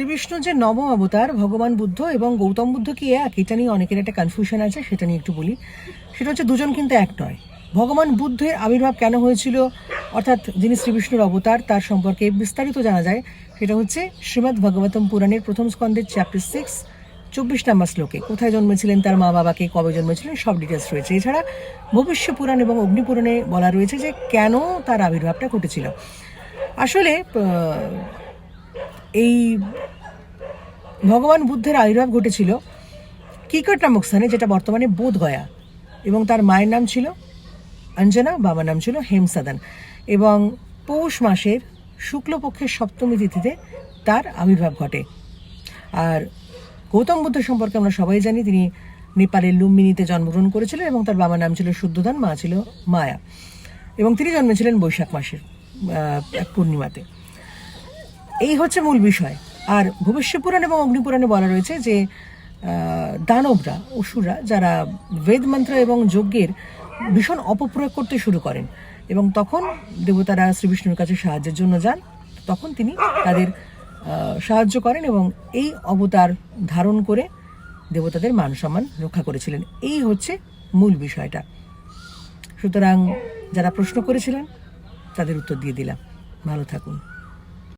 শ্রীবিষ্ণু যে নবম অবতার, ভগবান বুদ্ধ এবং গৌতম বুদ্ধ কি এক? এটা নিয়ে অনেকের একটা কনফিউশন আছে, সেটা নিয়ে একটু বলি। সেটা হচ্ছে দুজন কিন্তু এক নয়। ভগবান বুদ্ধের আবির্ভাব কেন হয়েছিল? অর্থাৎ যিনি শ্রীবিষ্ণুর অবতার, তার সম্পর্কে বিস্তারিত জানা যায়। সেটা হচ্ছে শ্রীমদ্ ভগবতম পুরাণের প্রথম স্কন্ধের চ্যাপ্টার সিক্স চব্বিশ নম্বর শ্লোকে। কোথায় জন্মেছিলেন, তার মা বাবাকে কবে জন্মেছিলেন, সব ডিটেলস রয়েছে। এছাড়া ভবিষ্য পুরাণ এবং অগ্নিপুরাণে বলা রয়েছে যে কেন তার আবির্ভাবটা ঘটেছিল। আসলে এই ভগবান বুদ্ধের আবির্ভাব ঘটেছিল কিকট নামক স্থানে যেটা বর্তমানে বোধগয়া। এবং তার মায়ের নাম ছিল অঞ্জনা, বাবার নাম ছিল হেমসাদন। এবং পৌষ মাসের শুক্লপক্ষের সপ্তমী তিথিতে তার আবির্ভাব ঘটে। আর গৌতম বুদ্ধ সম্পর্কে আমরা সবাই জানি, তিনি নেপালের লুম্বিনীতে জন্মগ্রহণ করেছিলেন এবং তার বাবার নাম ছিল শুদ্ধদান মা ছিল মায়া। এবং তিনি জন্মেছিলেন বৈশাখ মাসের এক পূর্ণিমাতে। এই হচ্ছে মূল বিষয়। আর ভবিষ্য পুরাণ এবং অগ্নিপুরাণে বলা রয়েছে যে দানবরা, অসুররা যারা বেদ মন্ত্র এবং যজ্ঞের ভীষণ অপপ্রয়োগ করতে শুরু করেন এবং তখন দেবতারা শ্রীবিষ্ণুর কাছে সাহায্যের জন্য যান, তখন তিনি তাদের সাহায্য করেন এবং এই অবতার ধারণ করে দেবতাদের মান সম্মান রক্ষা করেছিলেন। এই হচ্ছে মূল বিষয়টা। সুতরাং যারা প্রশ্ন করেছিলেন, তাদের উত্তর দিয়ে দিলাম। ভালো থাকুন।